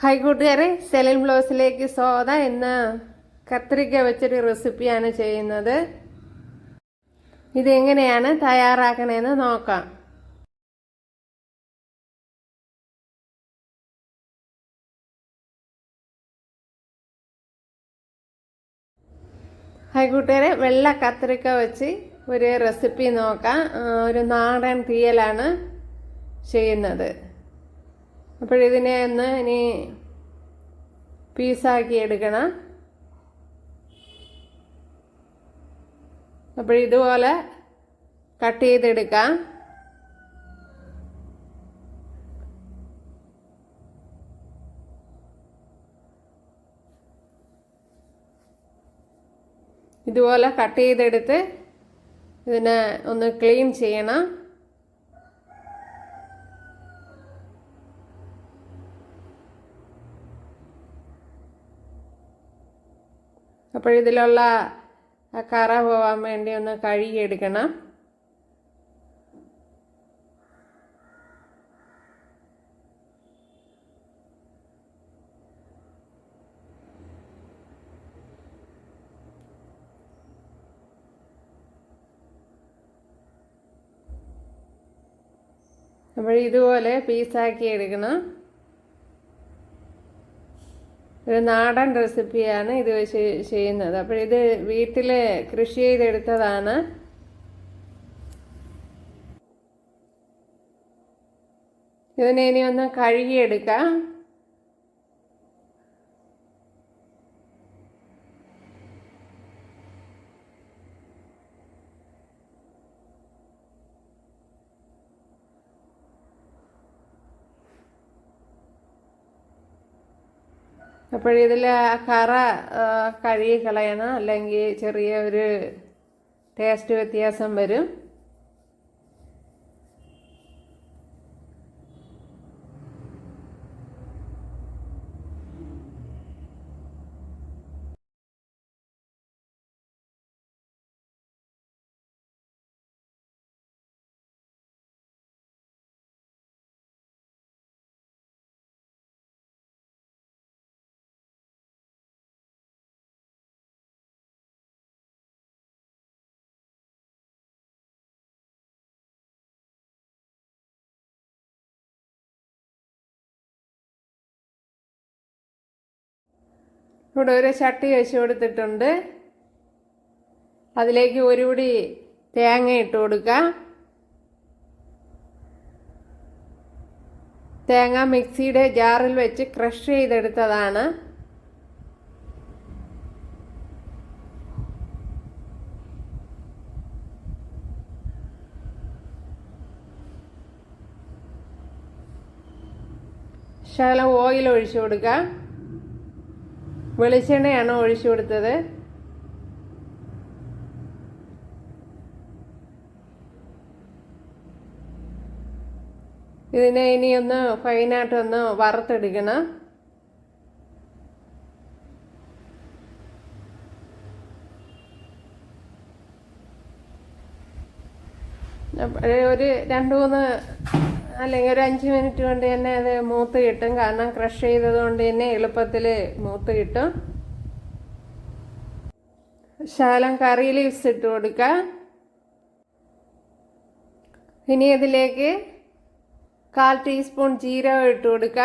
Hi കൂട്ടുകാരെ സെലിൻ ബ്ലൗസിലേക്ക് സോദ എന്ന കത്രിക വെച്ചൊരു റെസിപ്പിയാണ് ചെയ്യുന്നത്. ഇതെങ്ങനെയാണ് തയ്യാറാക്കണമെന്ന് നോക്കാം. ഹായ് കൂട്ടുകാരെ വെള്ള കത്രിക വെച്ച് ഒരു റെസിപ്പി നോക്കാം. ഒരു നാടൻ തീയലാണ് ചെയ്യുന്നത്. അപ്പോഴിതിനെ ഒന്ന് ഇനി പീസാക്കി എടുക്കണം. അപ്പോൾ ഇതുപോലെ കട്ട് ചെയ്തെടുക്കാം. ഇതുപോലെ കട്ട് ചെയ്തെടുത്ത് ഇതിനെ ഒന്ന് ക്ലീൻ ചെയ്യണം. അപ്പോൾ ഇതിലുള്ള കറ പോവാൻ വേണ്ടി ഒന്ന് കഴുകിയെടുക്കണം. അപ്പോൾ ഇതുപോലെ പീസാക്കി എടുക്കണം. ഒരു നാടൻ റെസിപ്പിയാണ് ഇത് വെച്ച് ചെയ്യുന്നത്. അപ്പോൾ ഇത് വീട്ടിൽ കൃഷി ചെയ്തെടുത്തതാണ്. ഇതിനെ ഇനി ഒന്ന് കഴുകിയെടുക്കാം. അപ്പോഴിതിൽ കറ കഴുകി കളയണം. അല്ലെങ്കിൽ ചെറിയ ഒരു ടേസ്റ്റ് വ്യത്യാസം വരും. ഇവിടെ ഒരു ചട്ടി വെച്ച് കൊടുത്തിട്ടുണ്ട്. അതിലേക്ക് ഒരു പിടി തേങ്ങ ഇട്ട് കൊടുക്കാം. തേങ്ങ മിക്സിയുടെ ജാറിൽ വെച്ച് ക്രഷ് ചെയ്തെടുത്തതാണ്. ശകലം ഓയിൽ ഒഴിച്ചു കൊടുക്കാം. വെളിച്ചെണ്ണയാണ് ഒഴിച്ചു കൊടുത്തത്. ഇതിനെ ഇനി ഒന്ന് ഫൈനായിട്ട് ഒന്ന് വറുത്തെടുക്കണം. ഒരു രണ്ട് മൂന്ന് അല്ലെങ്കിൽ ഒരു അഞ്ച് മിനിറ്റ് കൊണ്ട് തന്നെ അത് മൂത്ത് കിട്ടും. കാരണം ക്രഷ് ചെയ്തത് കൊണ്ട് തന്നെ എളുപ്പത്തിൽ മൂത്ത് കിട്ടും. ശാലം കറി ലീവ്സ് ഇട്ട് കൊടുക്കുക ഇനി ഇതിലേക്ക് കാൽ ടീസ്പൂൺ ജീരകം ഇട്ട് കൊടുക്കുക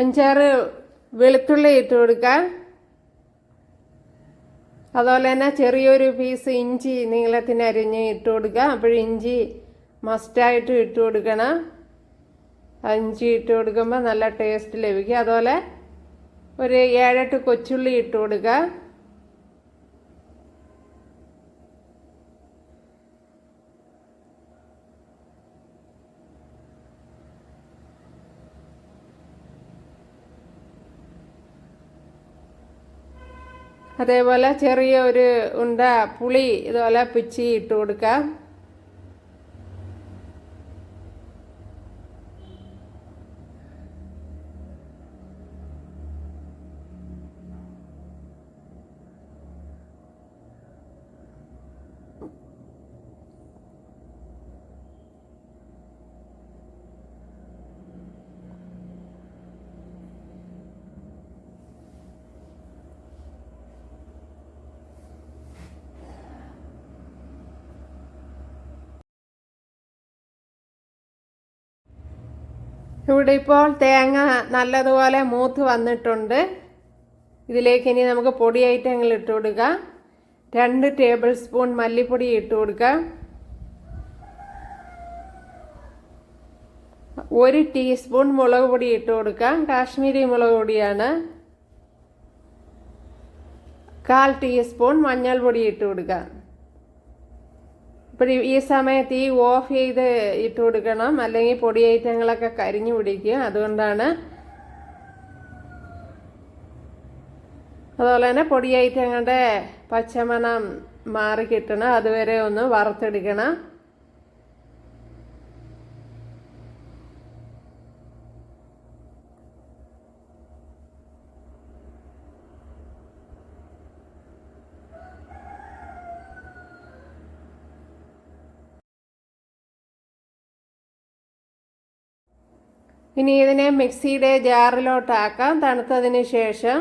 അഞ്ചാറ് വെളുത്തുള്ളി ഇട്ട് കൊടുക്കുക അതുപോലെ തന്നെ ചെറിയൊരു പീസ് ഇഞ്ചി നീളത്തിന് അരിഞ്ഞ് ഇട്ട് കൊടുക്കുക. അപ്പോൾ ഇഞ്ചി മസ്റ്റായിട്ട് ഇട്ട് കൊടുക്കണം. അഞ്ചി ഇട്ട് കൊടുക്കുമ്പോൾ നല്ല ടേസ്റ്റ് ലഭിക്കും. അതുപോലെ ഒരു ഏഴെട്ട് കൊച്ചുള്ളി ഇട്ട് കൊടുക്കുക. അതേപോലെ ചെറിയ ഒരു ഉണ്ട പുളി ഇതുപോലെ പിച്ചി ഇട്ട് കൊടുക്കാം ഇവിടെ ഇപ്പോൾ തേങ്ങ നല്ലതുപോലെ മൂത്ത് വന്നിട്ടുണ്ട്. ഇതിലേക്ക് ഇനി നമുക്ക് പൊടി ഐറ്റങ്ങൾ ഇട്ട് കൊടുക്കാം. രണ്ട് ടേബിൾ സ്പൂൺ മല്ലിപ്പൊടി ഇട്ട് കൊടുക്കാം. ഒരു ടീസ്പൂൺ മുളക് പൊടി ഇട്ട് കൊടുക്കാം. കാശ്മീരി മുളക് പൊടിയാണ്. കാൽ ടീസ്പൂൺ മഞ്ഞൾപ്പൊടി ഇട്ട് കൊടുക്കാം. ഇപ്പോൾ ഈ സമയത്ത് ഈ ഓഫ് ചെയ്ത് ഇട്ട് കൊടുക്കണം. അല്ലെങ്കിൽ പൊടി ഐറ്റങ്ങളൊക്കെ കരിഞ്ഞു പിടിക്കും അതുകൊണ്ടാണ് അതുപോലെ തന്നെ പൊടി ഐറ്റങ്ങളുടെ പച്ചമണം മാറി കിട്ടണം. അതുവരെ ഒന്ന് വറുത്തെടുക്കണം. ഇനി ഇതിനെ മിക്സിയുടെ ജാറിലോട്ടാക്കാം. തണുത്തതിന് ശേഷം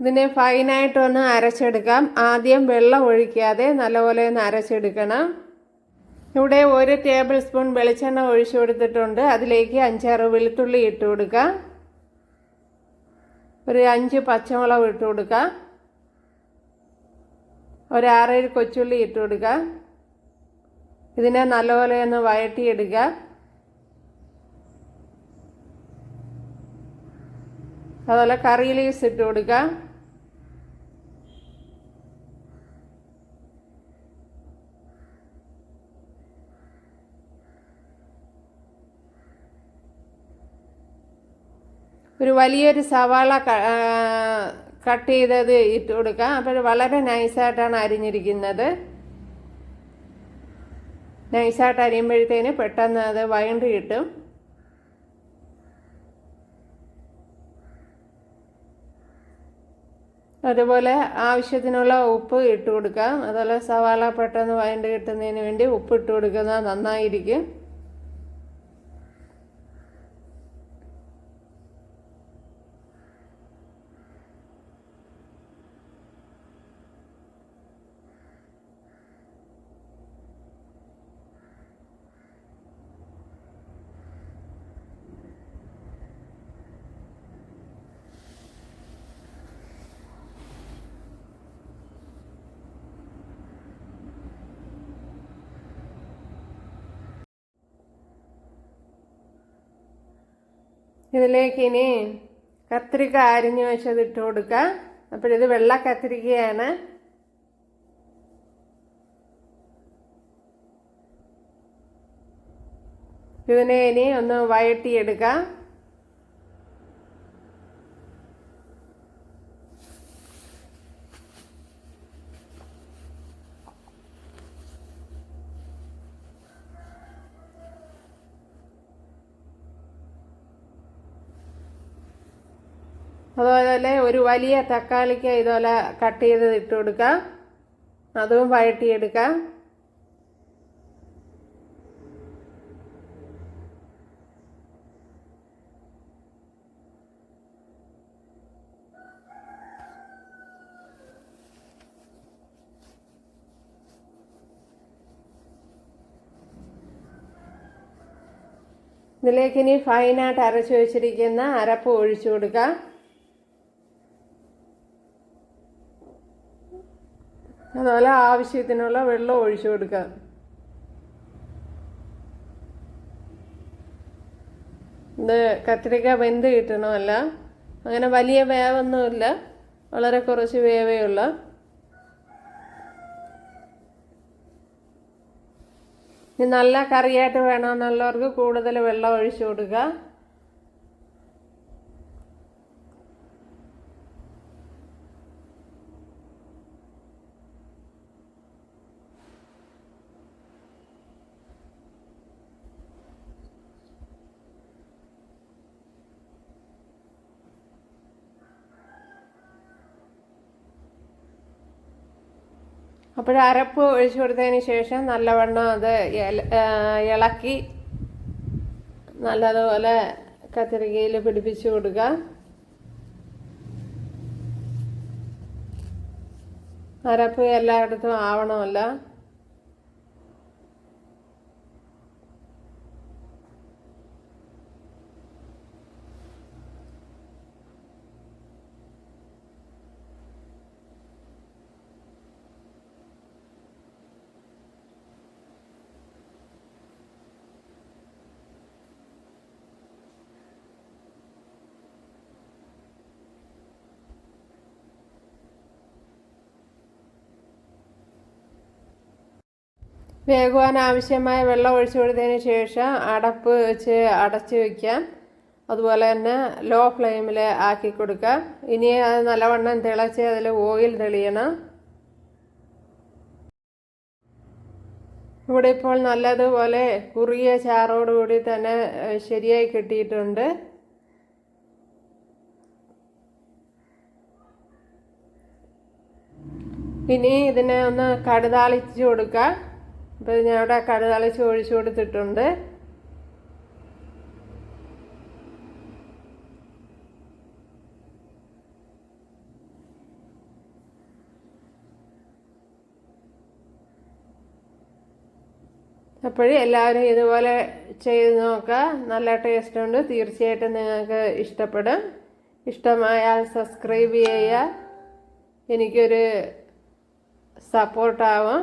ഇതിനെ ഫൈനായിട്ടൊന്ന് അരച്ചെടുക്കാം. ആദ്യം വെള്ളം ഒഴിക്കാതെ നല്ലപോലെ ഒന്ന് അരച്ചെടുക്കണം. ഇവിടെ ഒരു ടേബിൾ സ്പൂൺ വെളിച്ചെണ്ണ ഒഴിച്ചു കൊടുത്തിട്ടുണ്ട്. അതിലേക്ക് അഞ്ചാറ് വെളുത്തുള്ളി ഇട്ട് കൊടുക്കുക ഒരു അഞ്ച് പച്ചമുളക് ഇട്ട് കൊടുക്കുക ഒരു ആറേഴ് കൊച്ചുള്ളി ഇട്ട് കൊടുക്കുക ഇതിനെ നല്ലപോലെ ഒന്ന് വഴട്ടിയെടുക്കുക അതുപോലെ കറി ലീവ്സ് ഇട്ട് കൊടുക്കുക ഒരു വലിയൊരു സവാള കട്ട് ചെയ്തത് ഇട്ട് കൊടുക്കാം. അപ്പോൾ വളരെ നൈസായിട്ടാണ് അരിഞ്ഞിരിക്കുന്നത്. നൈസായിട്ട് അരിയുമ്പോഴത്തേന് പെട്ടെന്ന് അത് വയണ്ട് കിട്ടും. അതുപോലെ ആവശ്യത്തിനുള്ള ഉപ്പ് ഇട്ട് കൊടുക്കാം. അതുപോലെ സവാള പെട്ടെന്ന് വയണ്ട് കിട്ടുന്നതിന് വേണ്ടി ഉപ്പ് ഇട്ട് കൊടുക്കുന്നത് നന്നായിരിക്കും. ഇതിലേക്ക് ഇനി കത്തിരിക്ക അരിഞ്ഞു വെച്ചത് ഇട്ട് കൊടുക്കുക അപ്പോഴിത് വെള്ള കത്രികയാണ്. ഇതിനെ ഇനി ഒന്ന് വഴട്ടിയെടുക്കാം അതുപോലെ ഒരു വലിയ തക്കാളിക്ക് ഇതുപോലെ കട്ട് ചെയ്ത് ഇട്ട് കൊടുക്കാം. അതും വഴട്ടിയെടുക്കാം ഇതിലേക്ക് ഇനി ഫൈനായിട്ട് അരച്ചു വെച്ചിരിക്കുന്ന അരപ്പ് ഒഴിച്ചു കൊടുക്കാം. അതുപോലെ ആവശ്യത്തിനുള്ള വെള്ളം ഒഴിച്ചു കൊടുക്കുക ഇത് കത്തിരിക്ക വെന്ത് കിട്ടണമല്ല. അങ്ങനെ വലിയ വേവൊന്നുമില്ല. വളരെ കുറച്ച് വേവേ ഉള്ള. നല്ല കറിയായിട്ട് വേണമെന്നുള്ളവർക്ക് കൂടുതൽ വെള്ളം ഒഴിച്ചു കൊടുക്കുക അപ്പോൾ അരപ്പ് ഒഴിച്ചു കൊടുത്തതിന് ശേഷം നല്ലവണ്ണം അത് ഇളക്കി നല്ലതുപോലെ കത്തിരിക്കയിൽ പിടിപ്പിച്ചു കൊടുക്കുക അരപ്പ് എല്ലായിടത്തും ആവണമല്ല. വേകുവാൻ ആവശ്യമായ വെള്ളം ഒഴിച്ചു കൊടുത്തതിന് ശേഷം അടപ്പ് വെച്ച് അടച്ചു വയ്ക്കാം അതുപോലെ തന്നെ ലോ ഫ്ലെയിമിൽ ആക്കി കൊടുക്കാം. ഇനി അത് നല്ലവണ്ണം തിളച്ച് അതിൽ ഓയിൽ തെളിയണം. ഇവിടെ ഇപ്പോൾ നല്ലതുപോലെ കുറിയ ചാറോടുകൂടി തന്നെ ശരിയായി കിട്ടിയിട്ടുണ്ട്. ഇനി ഇതിനെ ഒന്ന് കടുതാളിച്ച് കൊടുക്കാം. അപ്പോൾ ഞാൻ അവിടെ കടുതാളിച്ച് ഒഴിച്ചു കൊടുത്തിട്ടുണ്ട്. അപ്പോഴും എല്ലാവരും ഇതുപോലെ ചെയ്ത് നോക്കുക നല്ല ടേസ്റ്റ് ഉണ്ട്. തീർച്ചയായിട്ടും നിങ്ങൾക്ക് ഇഷ്ടപ്പെടും. ഇഷ്ടമായാൽ സബ്സ്ക്രൈബ് ചെയ്യുക. എനിക്കൊരു സപ്പോർട്ടാവും